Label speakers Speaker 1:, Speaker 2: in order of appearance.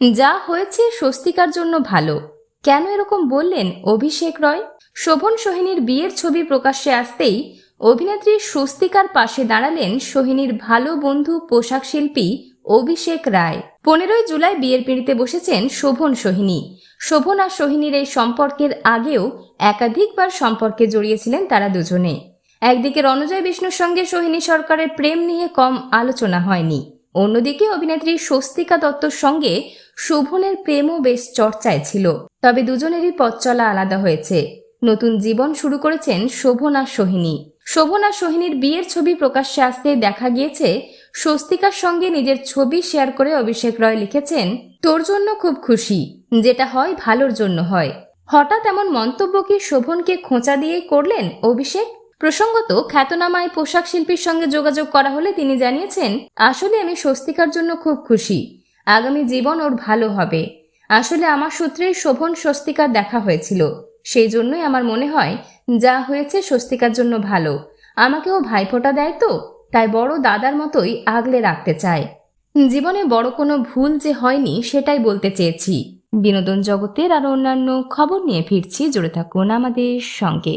Speaker 1: যা হয়েছে স্বস্তিকার জন্য ভালো। কেন এরকম বললেন অভিষেক রয়? শোভন সোহিনীর বিয়ের ছবি প্রকাশ্যে আসতেই অভিনেত্রী স্বস্তিকার পাশে দাঁড়ালেন সোহিনীর ভালো বন্ধু পোশাক শিল্পী অভিষেক রায়। পনেরোই জুলাই বিয়ের পিঁড়িতে বসেছেন শোভন সোহিনী। শোভন আর সোহিনীর এই সম্পর্কের আগেও একাধিকবার সম্পর্কে জড়িয়েছিলেন তারা দুজনে। একদিকে রণজয় বিষ্ণুর সঙ্গে সোহিনী সরকারের প্রেম নিয়ে কম আলোচনা হয়নি। অন্যদিকে অভিনেত্রী স্বস্তিকা দত্তর সঙ্গে শোভনের প্রেমও বেশ চর্চায় ছিল, তবে দুজনেরই পথ চলা আলাদা হয়েছে। নতুন জীবন শুরু করেছেন শোভন সোহিনী। শোভন সোহিনীর বিয়ের ছবি প্রকাশ্যে আসতে দেখা গিয়েছে, স্বস্তিকার সঙ্গে নিজের ছবি শেয়ার করে অভিষেক রয় লিখেছেন, তোর জন্য খুব খুশি, যেটা হয় ভালোর জন্য হয়। হঠাৎ এমন মন্তব্য কি শোভনকে খোঁচা দিয়েই করলেন অভিষেক? প্রসঙ্গত, খ্যাতনামায় পোশাক শিল্পীর সঙ্গে যোগাযোগ করা হলে তিনি জানিয়েছেন, আসলে আমি স্বস্তিকার জন্য খুব খুশি। আগামী জীবন ওর ভালো হবে। আসলে আমার সূত্রে শোভন স্বস্তিকার দেখা হয়েছিল। সেই জন্যই আমার মনে হয়, যা হয়েছে স্বস্তিকার জন্য ভালো। আমাকেও ভাইফোঁটা দেয় তো, তাই বড় দাদার মতোই আগলে রাখতে চায়। জীবনে বড় কোনো ভুল যে হয়নি, সেটাই বলতে চেয়েছি। বিনোদন জগতের আরও অন্যান্য খবর নিয়ে ফিরছি, জুড়ে থাকুন আমাদের সঙ্গে।